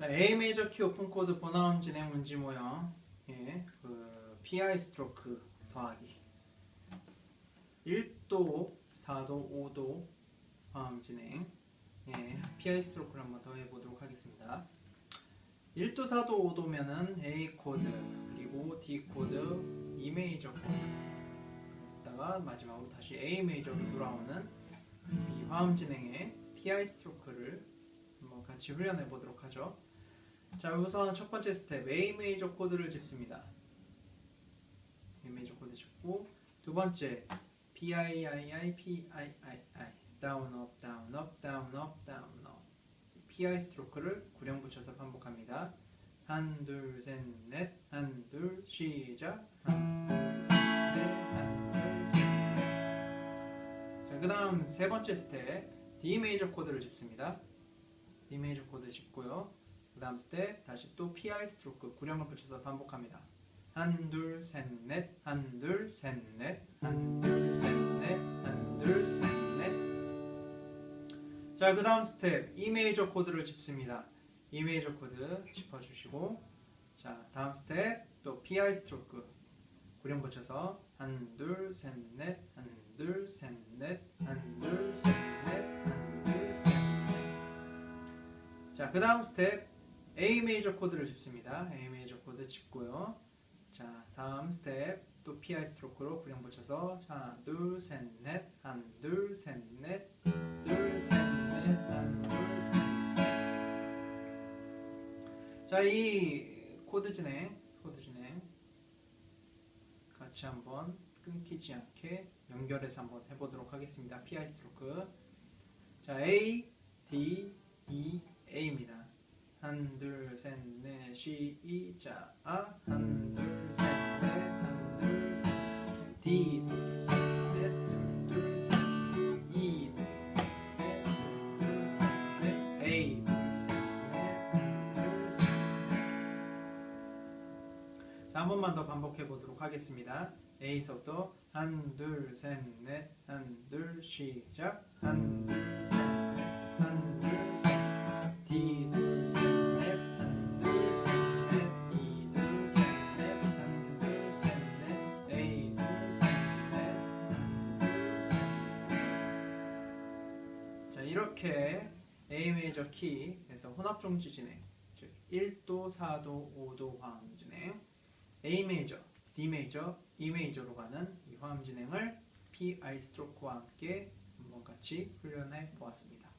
자, A 메이저 키 오픈 코드 번화음 진행 문지 모형 예, 그 PI 스트로크 더하기 1도, 4도, 5도 화음 진행 예, PI 스트로크를 한번 더 해보도록 하겠습니다. 1도, 4도, 5도면은 A 코드 그리고 D 코드, E 메이저 코드 다가 마지막으로 다시 A 메이저로 돌아오는 이 화음 진행의 PI 스트로크를 한번 같이 훈련해 보도록 하죠. 자, 우선 첫 번째 스텝 A 메이저 코드를 짚습니다. A 메이저 코드 짚고 두 번째 P I I I P I I I down up down up down up down up P I 스트로크를 구령 붙여서 반복합니다. 한, 둘, 셋, 넷, 한, 둘, 시작. 한, 둘, 셋, 넷, 한, 둘, 셋, 넷. 자, 그 다음 세 번째 스텝 D 메이저 코드를 짚습니다. D 메이저 코드 짚고요. 그 다음 스텝 다시 또 PI 스트로크 구령을 붙여서 반복합니다. 한, 둘, 셋, 넷, 한, 둘, 셋, 넷, 한, 둘, 셋, 넷, 한, 둘, 셋, 넷. 자, 그 다음 스텝 E 메이저 코드를 짚습니다. E 메이저 코드 짚어주시고 자, 다음 스텝 또 PI 스트로크 구령 붙여서 한, 둘, 셋, 넷, 한, 둘, 셋, 넷, 한, 둘, 셋, 넷, 한, 둘, 셋, 넷. 자, 그 다음 스텝 A 메이저 코드를 짚습니다. A 메이저 코드 짚고요. 자, 다음 스텝 또 PI 스트로크로 구령 붙여서 하나, 둘, 셋, 넷, 한, 둘, 셋, 넷, 둘, 셋, 넷, 한, 둘, 셋. 자, 이 코드 진행, 코드 진행 같이 한번 끊기지 않게 연결해서 한번 해보도록 하겠습니다. PI 스트로크. 자, A, D, E, A입니다. 한, 둘, 셋, 넷, 시, 이, 자, 아. 한, 둘, 셋, 넷, 한, 둘, 셋, 넷. D, 둘, 셋, 넷, 둘, 셋, 둘, 셋, 넷, 둘, 셋, 넷. A, 둘, 셋, 넷, 둘, 셋, 넷. 자, 한 번만 더 반복해 보도록 하겠습니다. A서부터 한, 둘, 셋, 넷, 한, 둘, 시작. 한, 둘, 셋, 이렇게 A 메이저 키에서 혼합 종지 진행, 즉 1도, 4도, 5도 화음 진행, A 메이저, D 메이저, E 메이저로 가는 이 화음 진행을 PI 스트로크와 함께 한번 같이 훈련해 보았습니다.